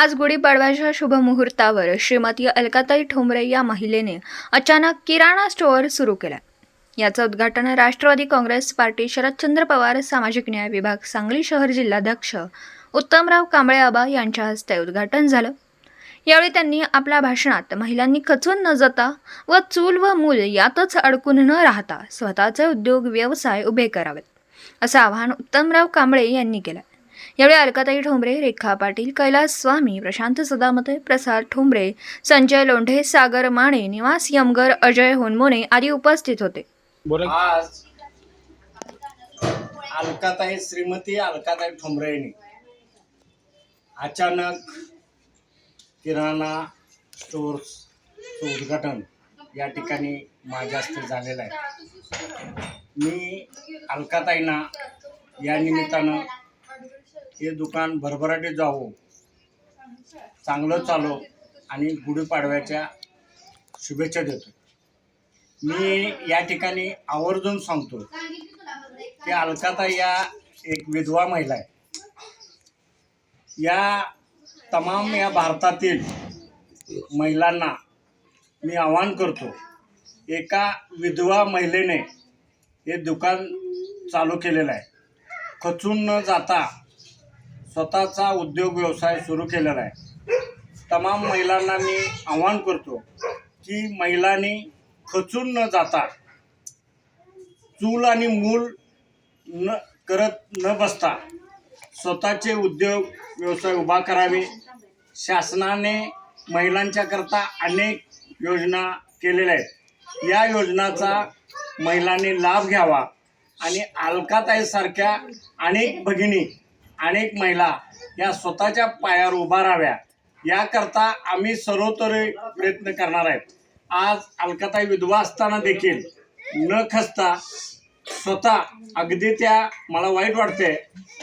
आज गुढीपाडव्याच्या शुभमुहूर्तावर श्रीमती अलकाताई ठोंबरे या महिलेने अचानक किराणा स्टोअर सुरू केला. याचं उद्घाटन राष्ट्रवादी काँग्रेस पार्टी शरदचंद्र पवार सामाजिक न्याय विभाग सांगली शहर जिल्हाध्यक्ष उत्तमराव कांबळे आबा यांच्या हस्ते उद्घाटन झालं. यावेळी त्यांनी आपल्या भाषणात महिलांनी खचून न जाता व चूल व मूल यातच अडकून न राहता स्वतःचे उद्योग व्यवसाय उभे करावेत असं आवाहन उत्तमराव कांबळे यांनी केलं. यावेळी अलकाताई ठोंबरे रेखा पाटील कैलास स्वामी प्रशांत सदामते प्रसाद ठोंबरे संजय लोंढे सागर माने निवास यमगर अजय होनमोने आदी उपस्थित होते. बोला आज अलकाताई श्रीमती अलकाताई ठोंबरे यांनी अचानक किराणा स्टोअर्सचं उद्घाटन या ठिकाणी माझ्या हस्ते झालेलं आहे. मी अलकाताईंना या निमित्तानं हे दुकान भरभराटी जावो. चांगलं चालो आणि गुढीपाडव्याच्या शुभेच्छा देतो. मी या ठिकाणी आवर्जून सांगतो की अलकाता या एक विधवा महिला आहे. या तमाम या भारतातील महिलांना मी आवाहन करतो एका विधवा महिलेने हे दुकान चालू केलेलं आहे. खचून न जाता स्वतःचा उद्योग व्यवसाय सुरू केलेला आहे तमाम महिलांना मी आवाहन करतो की महिलांनी खचून न जाता चूल आणि मूल न करत न बसता स्वतःचे उद्योग व्यवसाय उभा करावे. शासनाने महिलांच्याकरता अनेक योजना केलेल्या आहेत. या योजनाचा महिलांनी लाभ घ्यावा आणि अलकाताईसारख्या अनेक भगिनी अनेक महिला या स्वतःच्या पायावर उभा राहाव्या. याकरता आम्ही सर्वतोरे प्रयत्न करणार आहेत. आज अलकाताई विधवा असताना देखील न खसता स्वतः अगदी त्या मला वाईट वाटते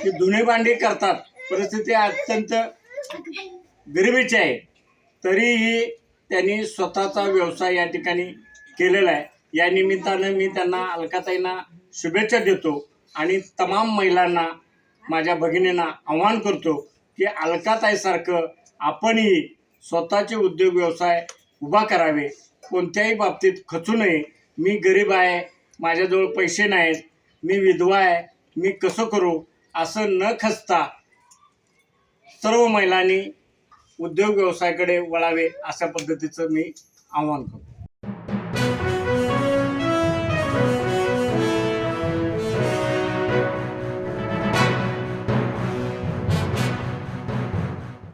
की धुणे भांडी करतात. परिस्थिती अत्यंत गरिबीची आहे. तरीही त्यांनी स्वतःचा व्यवसाय या ठिकाणी केलेला आहे. या निमित्तानं मी त्यांना अलकाताईंना शुभेच्छा देतो आणि तमाम महिलांना माझ्या भगिनींना आवाहन करतो की अलकाताईसारखं आपणही स्वतःचे उद्योग व्यवसाय उभा करावे. कोणत्याही बाबतीत खचू नये. मी गरीब आहे माझ्याजवळ पैसे नाहीत मी विधवा आहे मी कसं करू? असं न खचता सर्व महिलांनी उद्योग व्यवसायाकडे वळावे अशा पद्धतीचं मी आवाहन करतो.